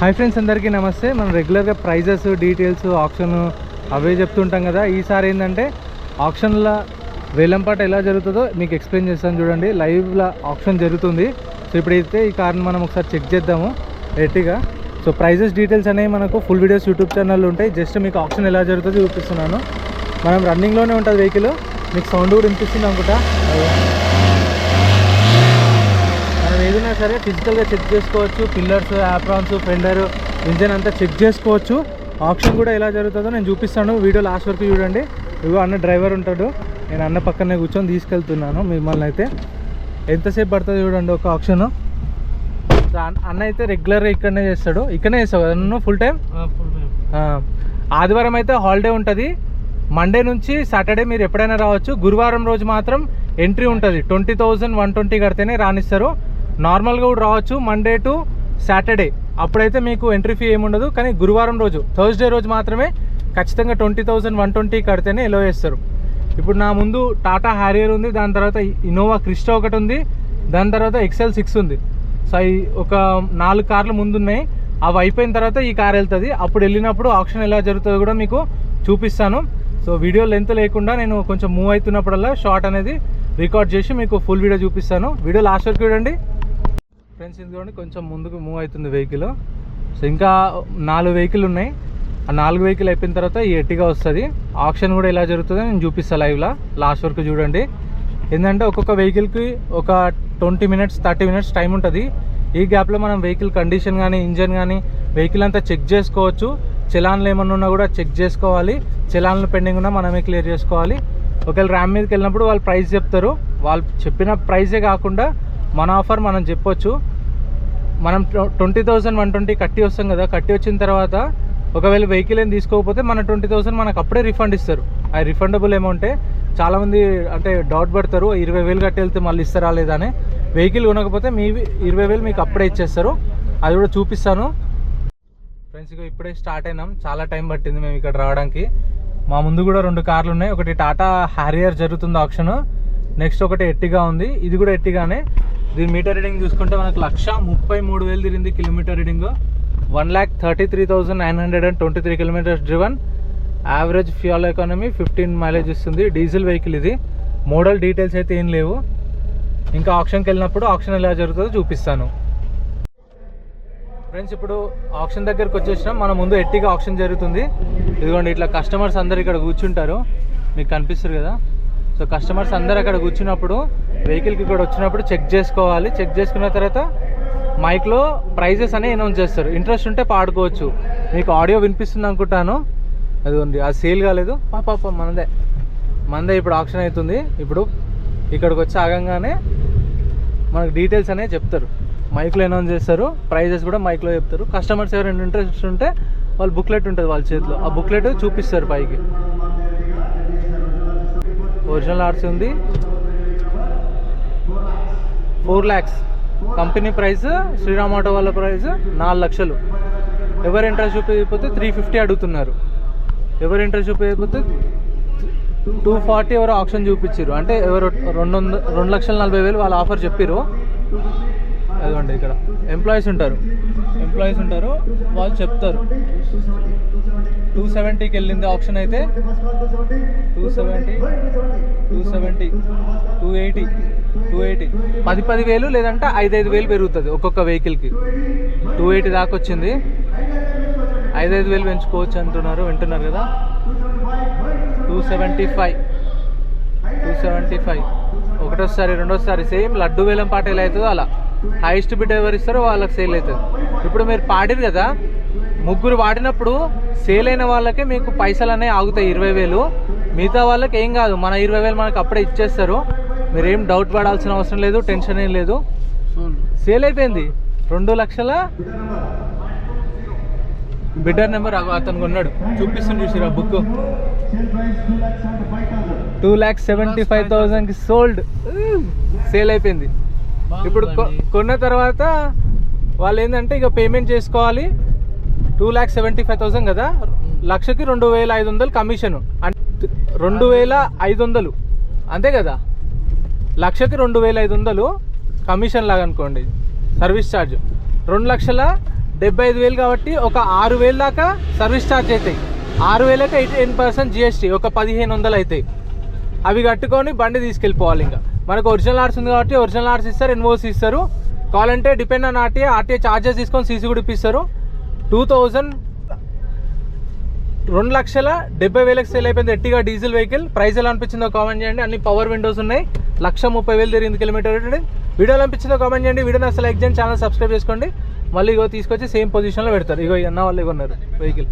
Hi friends అందరికీ నమస్తే. మనం రెగ్యులర్గా ప్రైజెస్ డీటెయిల్స్ ఆప్షన్ అవే చెప్తుంటాం కదా. ఈసారి ఏంటంటే ఆప్షన్ల వేలంపాట ఎలా జరుగుతుందో మీకు ఎక్స్ప్లెయిన్ చేస్తాను చూడండి. లైవ్లో ఆప్షన్ జరుగుతుంది. సో ఇప్పుడైతే ఈ కార్ని మనం ఒకసారి చెక్ చేద్దాము. ఎట్టిగా సో ప్రైజెస్ డీటెయిల్స్ అనేవి మనకు ఫుల్ వీడియోస్ యూట్యూబ్ ఛానల్ ఉంటాయి. జస్ట్ మీకు ఆప్షన్ ఎలా జరుగుతుందో చూపిస్తున్నాను. మనం రన్నింగ్లోనే ఉంటుంది వెహికల్. మీకు సౌండ్ కూడా వినిపిస్తుంది అనుకుంటా. సరే ఫిజికల్గా చెక్ చేసుకోవచ్చు. పిల్లర్స్ యాప్రాన్స్ ఫెండర్ ఇంజన్ అంతా చెక్ చేసుకోవచ్చు. ఆప్షన్ కూడా ఎలా జరుగుతుందో నేను చూపిస్తాను. వీడియో లాస్ట్ వరకు చూడండి. ఇగో అన్న డ్రైవర్ ఉంటాడు. నేను అన్న పక్కనే కూర్చొని తీసుకెళ్తున్నాను మిమ్మల్ని అయితే. ఎంతసేపు పడుతుంది చూడండి ఒక ఆప్షన్ అన్న అయితే రెగ్యులర్గా ఇక్కడనే చేస్తాడు. ఇక్కడనే చేస్తావు కదా నువ్వు ఫుల్ టైం ఆదివారం అయితే హాలిడే ఉంటుంది. మండే నుంచి సాటర్డే మీరు ఎప్పుడైనా రావచ్చు. గురువారం రోజు మాత్రం ఎంట్రీ ఉంటుంది. ట్వంటీ థౌజండ్ వన్ ట్వంటీ కడితేనే రానిస్తారు నార్మల్గా కూడా రావచ్చు మండే టు సాటర్డే అప్పుడైతే మీకు ఎంట్రీ ఫీ ఏముండదు కానీ గురువారం రోజు థర్స్డే రోజు మాత్రమే ఖచ్చితంగా ట్వంటీ థౌసండ్ వన్ ట్వంటీ కడితేనే ఎలో చేస్తారు. ఇప్పుడు నా ముందు టాటా హ్యారియర్ ఉంది దాని తర్వాత ఇన్నోవా క్రిస్టా ఒకటి ఉంది దాని తర్వాత ఎక్సెల్ సిక్స్ ఉంది. సో అవి ఒక నాలుగు కార్లు ముందున్నాయి. అవి అయిపోయిన తర్వాత ఈ కార్ వెళ్తుంది. అప్పుడు వెళ్ళినప్పుడు ఆప్షన్ ఎలా జరుగుతుందో కూడా మీకు చూపిస్తాను. సో వీడియో లెంత్ లేకుండా నేను కొంచెం మూవ్ అవుతున్నప్పుడల్లా షార్ట్ అనేది రికార్డ్ చేసి మీకు ఫుల్ వీడియో చూపిస్తాను. వీడియో లాస్ట్ వరకు చూడండి. ఫ్రెండ్స్ ఇదిగోండి కొంచెం ముందుకు మూవ్ అవుతుంది వెహికల్ సో ఇంకా నాలుగు వెహికల్ ఉన్నాయి. ఆ నాలుగు వెహికల్ అయిపోయిన తర్వాత ఈ ఎట్టిగా వస్తుంది. ఆప్షన్ కూడా ఎలా జరుగుతుందో నేను చూపిస్తాను లైవ్లో లాస్ట్ వరకు చూడండి. ఏంటంటే ఒక్కొక్క వెహికల్కి ఒక twenty minutes thirty minutes time ఉంటుంది. ఈ గ్యాప్లో మనం వెహికల్ కండిషన్ కానీ ఇంజన్ కానీ వెహికల్ అంతా చెక్ చేసుకోవచ్చు. చలాన్లు ఏమన్నా ఉన్నా కూడా చెక్ చేసుకోవాలి. చలాన్లు పెండింగ్ ఉన్నా మనమే క్లియర్ చేసుకోవాలి. ఒకవేళ ర్యామ్ మీదకి వెళ్ళినప్పుడు వాళ్ళు ప్రైస్ చెప్తారు. వాళ్ళు చెప్పిన ప్రైజే కాకుండా మన ఆఫర్ మనం చెప్పొచ్చు. మనం ట్వంటీ థౌసండ్ వన్ ట్వంటీ కట్టి వస్తాం కదా కట్టి వచ్చిన తర్వాత ఒకవేళ వెహికల్ ఏం తీసుకోకపోతే మన ట్వంటీ థౌసండ్ మనకు అప్పుడే రిఫండ్ ఇస్తారు. ఆ రిఫండబుల్ అమౌంటే చాలామంది అంటే డౌట్ పడతారు ఇరవై వేలు కట్టి వెళ్తే మళ్ళీ ఇస్తారా లేదా అని. వెహికల్ కొనకపోతే మీ ఇరవై వేలు మీకు అప్పుడే ఇచ్చేస్తారు. అది కూడా చూపిస్తాను. ఫ్రెండ్స్ ఇక ఇప్పుడే స్టార్ట్ అయినాం. చాలా టైం పట్టింది మేము ఇక్కడ రావడానికి. మా ముందు కూడా రెండు కార్లు ఉన్నాయి. ఒకటి టాటా హ్యారియర్ జరుగుతుంది ఆప్షన్. నెక్స్ట్ ఒకటి ఎట్టిగా ఉంది. ఇది కూడా ఎట్టిగానే. దీని మీటర్ రీడింగ్ చూసుకుంటే మనకు లక్ష ముప్పై మూడు వేలు తిరిగింది kilometre reading. One lakh thirty three thousand nine hundred and twenty three kilometres driven average fuel economy fifteen mileage ఇస్తుంది. డీజిల్ వెహికల్ ఇది. మోడల్ డీటెయిల్స్ అయితే ఏం లేవు. ఇంకా ఆప్షన్కి వెళ్ళినప్పుడు ఆప్షన్ ఎలా జరుగుతుందో చూపిస్తాను. ఫ్రెండ్స్ ఇప్పుడు ఆప్షన్ దగ్గరకు వచ్చేసినాం. మన ముందు ఎట్టిగా ఆప్షన్ జరుగుతుంది. ఇదిగోండి ఇట్లా కస్టమర్స్ అందరు ఇక్కడ కూర్చుంటారు. మీకు కనిపిస్తారు కదా? సో కస్టమర్స్ అందరు అక్కడ కూర్చున్నప్పుడు వెహికల్కి ఇక్కడ వచ్చినప్పుడు చెక్ చేసుకోవాలి. చెక్ చేసుకున్న తర్వాత మైక్లో ప్రైజెస్ అనేవి అనౌన్స్ చేస్తారు. ఇంట్రెస్ట్ ఉంటే పాడుకోవచ్చు. మీకు ఆడియో వినిపిస్తుంది అనుకుంటాను. అది ఉంది అది సేల్ కాలేదు. పాప మనదే మనదే ఇప్పుడు ఆప్షన్ అవుతుంది. ఇప్పుడు ఇక్కడికి వచ్చి ఆగంగానే మనకు డీటెయిల్స్ అనేవి చెప్తారు. మైక్లో అనౌన్స్ చేస్తారు. ప్రైజెస్ కూడా మైక్లో చెప్తారు. కస్టమర్స్ ఎవరైనా ఇంట్రెస్ట్ ఉంటే వాళ్ళు బుక్లెట్ ఉంటుంది వాళ్ళ చేతిలో. ఆ బుక్లెట్ చూపిస్తారు పైకి. ఒరిజినల్ ఆర్సీ ఉంది. Four lakhs. Company price Shriram auto వాళ్ళ ప్రైస్ నాలుగు లక్షలు. ఎవరు ఇంట్రెస్ట్ చూపించకపోతే త్రీ ఫిఫ్టీ అడుగుతున్నారు. ఎవరు ఇంట్రెస్ట్ చూపించకపోతే టూ ఫార్టీ ఎవరు ఆప్షన్ చూపించారు. అంటే ఎవరు రెండు వంద రెండు లక్షల నలభై వేలు వాళ్ళ ఆఫర్ చెప్పారు అదిగోండి ఇక్కడ. ఎంప్లాయీస్ ఉంటారు. ఎంప్లాయీస్ ఉంటారు వాళ్ళు చెప్తారు. టూ సెవెంటీకి వెళ్ళింది ఆప్షన్ అయితే two seventy two seventy two eighty two eighty పది పది వేలు లేదంటే ఐదు ఐదు వేలు పెరుగుతుంది ఒక్కొక్క వెహికల్కి. టూ ఎయిటీ దాకా వచ్చింది. ఐదు ఐదు వేలు పెంచుకోవచ్చు అంటున్నారు వింటున్నారు కదా? Two seventy five two seventy five ఒకటోసారి రెండోసారి సేమ్ లడ్డు వేలం పాట ఎలా అవుతుందో అలా. హైయెస్ట్ బిడ్ ఎవరు ఇస్తారో వాళ్ళకి సేల్ అవుతుంది. ఇప్పుడు మీరు పాడిరు కదా ముగ్గురు వాడినప్పుడు సేల్ అయిన వాళ్ళకే మీకు పైసలు అనేవి ఆగుతాయి ఇరవై వేలు. మిగతా వాళ్ళకి ఏం కాదు మన ఇరవై వేలు మనకు అప్పుడే ఇచ్చేస్తారు. మీరు ఏం డౌట్ పడాల్సిన అవసరం లేదు టెన్షన్ ఏం లేదు. సేల్ అయిపోయింది. రెండు లక్షల బిడ్డర్ నెంబర్ అతను కొన్నాడు. చూపిస్తుంది చూసిరా book. Two lakhs seventy five థౌజండ్కి సోల్డ్ సేల్ అయిపోయింది. ఇప్పుడు కొన్న తర్వాత వాళ్ళు ఏంటంటే ఇక పేమెంట్ చేసుకోవాలి. Two lakhs seventy five thousand కదా లక్షకి రెండు వేల ఐదు వందలు కమిషన్ అంటే రెండు వేల ఐదు వందలు. అంతే కదా? లక్షకి రెండు వేల ఐదు వందలు కమిషన్ లాగా అనుకోండి. సర్వీస్ ఛార్జ్ రెండు లక్షల డెబ్బై ఐదు వేలు కాబట్టి ఒక ఆరు వేలు దాకా సర్వీస్ ఛార్జ్ అవుతాయి ఆరు వేలకి ఎయిటీన్ పర్సెంట్ జిఎస్టీ ఒక పదిహేను వందలు అవుతాయి అవి కట్టుకొని బండి తీసుకెళ్ళిపోవాలి ఇంకా. మనకు ఒరిజినల్ ఆర్ట్స్ ఉంది కాబట్టి ఒరిజినల్ ఆర్ట్స్ ఇస్తారు ఇన్వోస్ ఇస్తారు. కావాలంటే depend on RTA RTA charges తీసుకొని సీసీ కూడా ఇప్పిస్తారు. టూ థౌజండ్ రెండు లక్షల డెబ్బై వేలకు సేల్ అయిపోయింది ఎట్టిగా డీజిల్ వెహికల్ ప్రైస్ ఎలా అనిపించిందో కామెంట్ చేయండి. అన్ని పవర్ విండోస్ ఉన్నాయి. లక్ష ముప్పై వేలు తిరిగింది కిలోమీటర్ వీడియోలో అనిపించిందో కామెంట్ చేయండి. వీడియో అసలు లైక్ చేయండి. ఛానల్ సబ్స్క్రైబ్ చేసుకోండి. మళ్ళీ ఇగో తీసుకొచ్చి సేమ్ పొజిషన్లో పెడతారు. ఇగో అన్న వాళ్ళు ఇగో ఉన్నారు. వెహికల్